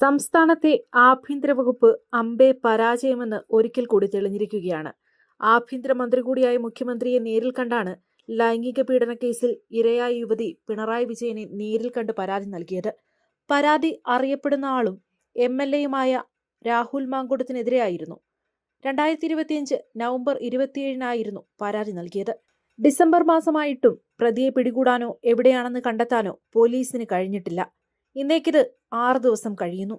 സംസ്ഥാനത്തെ ആഭ്യന്തര വകുപ്പ് അമ്പെ പരാജയമെന്ന് ഒരിക്കൽ കൂടി തെളിഞ്ഞിരിക്കുകയാണ്. ആഭ്യന്തരമന്ത്രി കൂടിയായ മുഖ്യമന്ത്രിയെ നേരിൽ കണ്ടാണ് ലൈംഗിക പീഡന കേസിൽ ഇരയായ യുവതി പിണറായി വിജയനെ നേരിൽ കണ്ട് പരാതി നൽകിയത്. പരാതി അറിയപ്പെടുന്ന ആളും എം എൽ എയുമായ രാഹുൽ മാങ്കുടത്തിനെതിരെയായിരുന്നു രണ്ടായിരത്തി ഇരുപത്തിയഞ്ച് നവംബർ ഇരുപത്തിയേഴിനായിരുന്നു പരാതി നൽകിയത്. ഡിസംബർ മാസമായിട്ടും പ്രതിയെ പിടികൂടാനോ എവിടെയാണെന്ന് കണ്ടെത്താനോ പോലീസിന് കഴിഞ്ഞിട്ടില്ല. ഇന്നേക്കിത് ആറ് ദിവസം കഴിയുന്നു.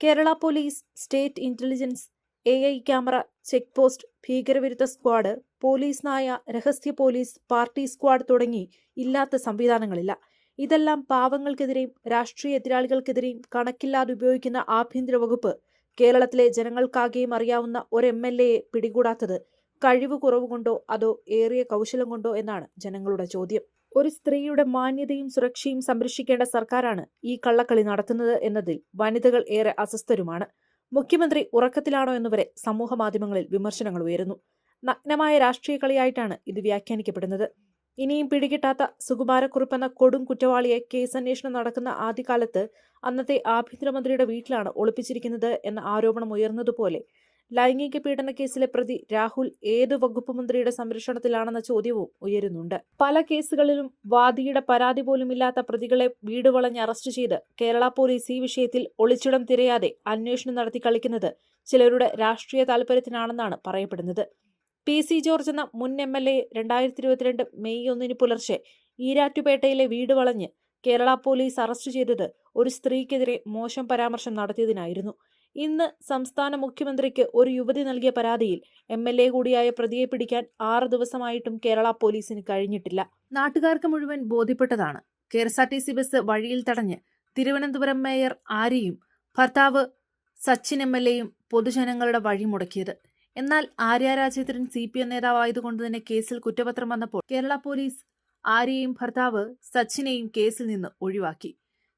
Kerala police state intelligence A I camera check post ഭീകരവിരുദ്ധ സ്ക്വാഡ് പോലീസ് നായ രഹസ്യ പോലീസ് പാർട്ടി സ്ക്വാഡ് തുടങ്ങി ഇല്ലാത്ത സംവിധാനങ്ങളില്ല. ഇതെല്ലാം പാവങ്ങൾക്കെതിരെയും രാഷ്ട്രീയ എതിരാളികൾക്കെതിരെയും കണക്കില്ലാതെ ഉപയോഗിക്കുന്ന ആഭ്യന്തര വകുപ്പ് കേരളത്തിലെ ജനങ്ങൾക്കാകെയും അറിയാവുന്ന ഒരു എം എൽ എയെ പിടികൂടാത്തത് കഴിവ് കുറവ് കൊണ്ടോ അതോ ഏറിയ കൗശലം കൊണ്ടോ എന്നാണ് ജനങ്ങളുടെ ചോദ്യം. ഒരു സ്ത്രീയുടെ മാന്യതയും സുരക്ഷയും സംരക്ഷിക്കേണ്ട സർക്കാരാണ് ഈ കള്ളക്കളി നടത്തുന്നത് എന്നതിൽ വനിതകൾ ഏറെ അസ്വസ്ഥരുമാണ്. മുഖ്യമന്ത്രി ഉറക്കത്തിലാണോ എന്നുവരെ സമൂഹ മാധ്യമങ്ങളിൽ വിമർശനങ്ങൾ ഉയരുന്നു. നഗ്നമായ രാഷ്ട്രീയ കളിയായിട്ടാണ് ഇത് വ്യാഖ്യാനിക്കപ്പെടുന്നത്. ഇനിയും പിടികിട്ടാത്ത സുകുമാരക്കുറുപ്പെന്ന കൊടും കുറ്റവാളിയെ കേസന്വേഷണം നടക്കുന്ന ആദ്യകാലത്ത് അന്നത്തെ ആഭ്യന്തരമന്ത്രിയുടെ വീട്ടിലാണ് ഒളിപ്പിച്ചിരിക്കുന്നത് എന്ന ആരോപണം ഉയർന്നതുപോലെ ലൈംഗിക പീഡന കേസിലെ പ്രതി രാഹുൽ ഏത് വകുപ്പ് മന്ത്രിയുടെ സംരക്ഷണത്തിലാണെന്ന ചോദ്യവും ഉയരുന്നുണ്ട്. പല കേസുകളിലും വാദിയുടെ പരാതി പോലുമില്ലാത്ത പ്രതികളെ വീട് വളഞ്ഞ് അറസ്റ്റ് ചെയ്ത് കേരള പോലീസ് ഈ വിഷയത്തിൽ ഒളിച്ചിടം തിരയാതെ അന്വേഷണം നടത്തി കളിക്കുന്നത് ചിലരുടെ രാഷ്ട്രീയ താൽപര്യത്തിനാണെന്നാണ് പറയപ്പെടുന്നത്. പി സി ജോർജ് എന്ന മുൻ എം എൽ എ രണ്ടായിരത്തി ഇരുപത്തിരണ്ട് മെയ് ഒന്നിന് പുലർച്ചെ ഈരാറ്റുപേട്ടയിലെ വീട് വളഞ്ഞ് കേരള പോലീസ് അറസ്റ്റ് ചെയ്തത് ഒരു സ്ത്രീക്കെതിരെ മോശം പരാമർശം നടത്തിയതിനായിരുന്നു. ഇന്ന് സംസ്ഥാന മുഖ്യമന്ത്രിക്ക് ഒരു യുവതി നൽകിയ പരാതിയിൽ എം എൽ എ കൂടിയായ പ്രതിയെ പിടിക്കാൻ ആറ് ദിവസമായിട്ടും കേരള പോലീസിന് കഴിഞ്ഞിട്ടില്ല. നാട്ടുകാർക്ക് മുഴുവൻ ബോധ്യപ്പെട്ടതാണ്. K S R T C bus വഴിയിൽ തടഞ്ഞ് തിരുവനന്തപുരം മേയർ ആര്യയും ഭർത്താവ് സച്ചിൻ എം എൽ എയും പൊതുജനങ്ങളുടെ വഴി മുടക്കിയത്. എന്നാൽ Arya Rajendran C P M നേതാവായതുകൊണ്ട് തന്നെ കേസിൽ കുറ്റപത്രം വന്നപ്പോൾ കേരള പോലീസ് ആര്യയും ഭർത്താവ് സച്ചിനെയും കേസിൽ നിന്ന് ഒഴിവാക്കി.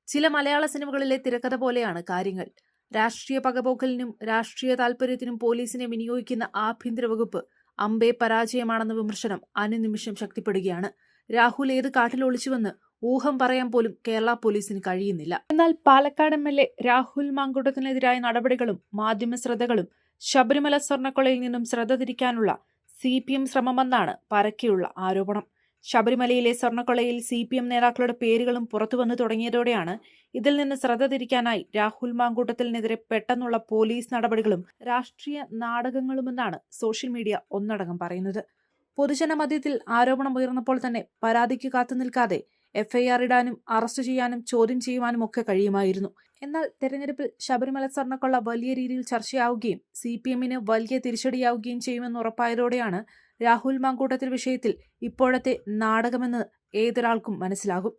ചില മലയാള സിനിമകളിലെ തിരക്കഥ പോലെയാണ് കാര്യങ്ങൾ. രാഷ്ട്രീയ പകപോക്കലിനും രാഷ്ട്രീയ താൽപര്യത്തിനും പോലീസിനെ വിനിയോഗിക്കുന്ന ആഭ്യന്തര വകുപ്പ് അമ്പേ പരാജയമാണെന്ന വിമർശനം അനുനിമിഷം ശക്തിപ്പെടുകയാണ്. രാഹുൽ ഏത് കാട്ടിൽ ഒളിച്ചുവെന്ന് ഊഹം പറയാൻ പോലും കേരള പോലീസിന് കഴിയുന്നില്ല. എന്നാൽ Palakkad M L A Rahul മാങ്കൂട്ടത്തിനെതിരായ നടപടികളും മാധ്യമ ശ്രദ്ധകളും ശബരിമല സ്വർണക്കൊളയിൽ നിന്നും ശ്രദ്ധ തിരിക്കാനുള്ള സി പി എം ശ്രമമെന്നാണ് പരക്കെയുള്ള ആരോപണം. ശബരിമലയിലെ സ്വർണക്കൊളയിൽ സി പി എം നേതാക്കളുടെ പേരുകളും പുറത്തുവന്നു തുടങ്ങിയതോടെയാണ് ഇതിൽ നിന്ന് ശ്രദ്ധ തിരിക്കാനായി രാഹുൽ മാങ്കൂട്ടത്തിനെതിരെ പെട്ടെന്നുള്ള പോലീസ് നടപടികളും രാഷ്ട്രീയ നാടകങ്ങളുമെന്നാണ് സോഷ്യൽ മീഡിയ ഒന്നടങ്കം പറയുന്നത്. പൊതുജന മധ്യത്തിൽ ആരോപണം ഉയർന്നപ്പോൾ തന്നെ പരാതിക്ക് കാത്തു നിൽക്കാതെ എഫ്ഐആർ ഇടാനും അറസ്റ്റ് ചെയ്യാനും ചോദ്യം ചെയ്യുവാനും ഒക്കെ കഴിയുമായിരുന്നു. എന്നാൽ തെരഞ്ഞെടുപ്പിൽ ശബരിമല സ്വർണക്കൊള്ള വലിയ രീതിയിൽ ചർച്ചയാവുകയും സി പി എമ്മിന് വലിയ തിരിച്ചടിയാവുകയും ചെയ്യുമെന്ന് ഉറപ്പായതോടെയാണ് രാഹുൽ മാങ്കൂട്ടത്തിൽ വിഷയത്തിൽ ഇപ്പോഴത്തെ നാടകമെന്ന് ഏതൊരാൾക്കും മനസ്സിലാകും.